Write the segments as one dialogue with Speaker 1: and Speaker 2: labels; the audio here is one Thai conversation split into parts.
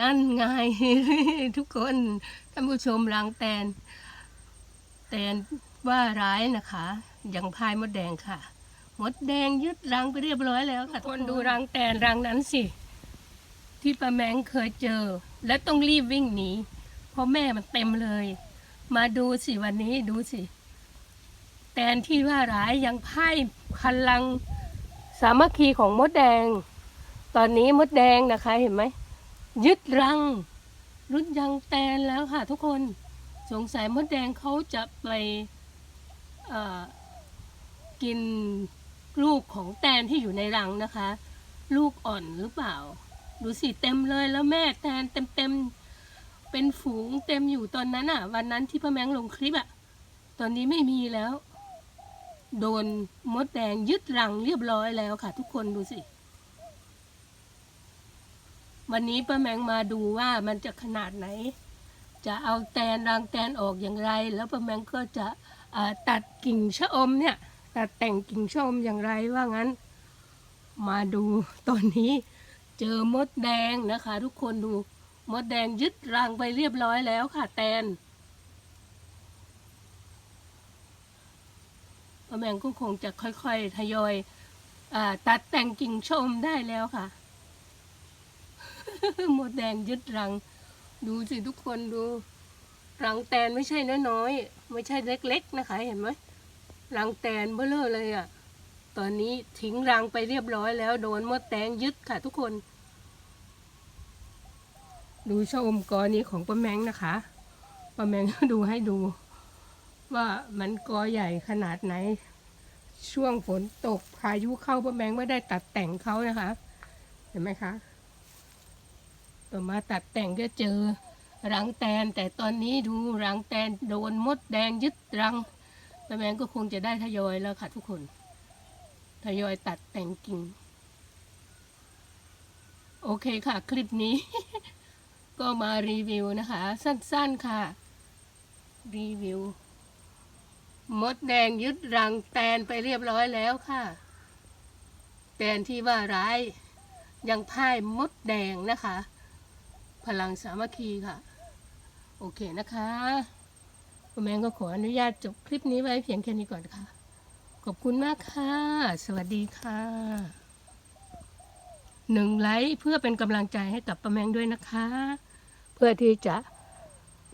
Speaker 1: นั่นไง ทุกคนท่านผู้ชมรังแตน แตนว่าร้ายนะคะยังพายมดแดงค่ะ มดแดงยึดรังไปเรียบร้อยแล้วค่ะทุกคนดูรังแตนรังนั้นสิ ที่ป้าแมงเคยเจอ และต้องรีบวิ่งหนีเพราะแม่มันเต็มเลย มาดูสิวันนี้ดูสิ แตนที่ว่าร้ายยังพ่ายพลังสามัคคีของมดแดง ตอนนี้มดแดงนะคะเห็นไหม ยึดรังรุดยังแตนแล้วค่ะทุกคนสงสัยมดแดงเขาจะไปกินลูกของแตนที่อยู่ในรังนะคะ ลูกอ่อนหรือเปล่า ดูสิเต็มเลยแล้วแม่แตนเต็มเต็มเป็นฝูงเต็มอยู่ตอนนั้นอะ วันนั้นที่พ่อแมงลงคลิปอะ ตอนนี้ไม่มีแล้ว โดนมดแดงยึดรังเรียบร้อยแล้วค่ะ ทุกคนดูสิ วันนี้ป้าแมงมาดูว่ามันจะขนาดไหน จะเอาแตนรังแตนออกอย่างไร แล้วป้าแมงก็จะตัดกิ่งชะอมเนี่ยตัดแต่งกิ่งชะอมอย่างไรว่างั้น มาดูตอนนี้เจอมดแดงนะคะ ทุกคนดูมดแดงยึดรังไปเรียบร้อยแล้วค่ะแตนป้าแมงก็คงจะค่อยๆทยอยอตัดแต่งกิ่งชะอมได้แล้วค่ะ มดแดงยึดรัง ดูสิทุกคนดู รังแตนไม่ใช่น้อยๆไม่ใช่เล็ก ๆ นะคะ เห็นไหมรังแตนเบ้อเลอเลยอะ่ะ ตอนนี้ทิ้งรังไปเรียบร้อยแล้ว โดนมดแดงยึดค่ะ ทุกคน ดูชะอมกอนี้ของป้าแมงนะคะป้าแมงดูให้ดู ว่ามันกอใหญ่ขนาดไหน ช่วงฝนตกพายุเข้าป้าแมงไม่ได้ตัดแต่งเขานะคะ เห็นไหมคะ ต่อมาตัดแต่งก็เจอรังแตนแต่ตอนนี้ดูรังแตนโดนมดแดงยึดรังป้าแมงก็คงจะได้ทยอยแล้วค่ะทุกคนทยอยตัดแต่งกิ่ง โอเคค่ะ คลิปนี้ ก็มารีวิวนะคะ สั้นๆค่ะ รีวิว มดแดงยึดรังแตนไปเรียบร้อยแล้วค่ะ แตนที่ว่าร้าย ยังพ่ายมดแดงนะคะ พลังสามัคคีค่ะ โอเคนะคะคุณแมงก็ขออนุญาตจบคลิปนี้ไว้เพียงแค่นี้ก่อนค่ะ ขอบคุณมากค่ะ สวัสดีค่ะหนึ่งไลค์เพื่อเป็นกำลังใจให้กับป้าแมงด้วยนะคะ เพื่อที่จะ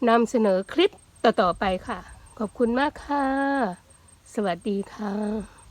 Speaker 1: นำเสนอคลิปต่อๆไปค่ะ ขอบคุณมากค่ะ สวัสดีค่ะ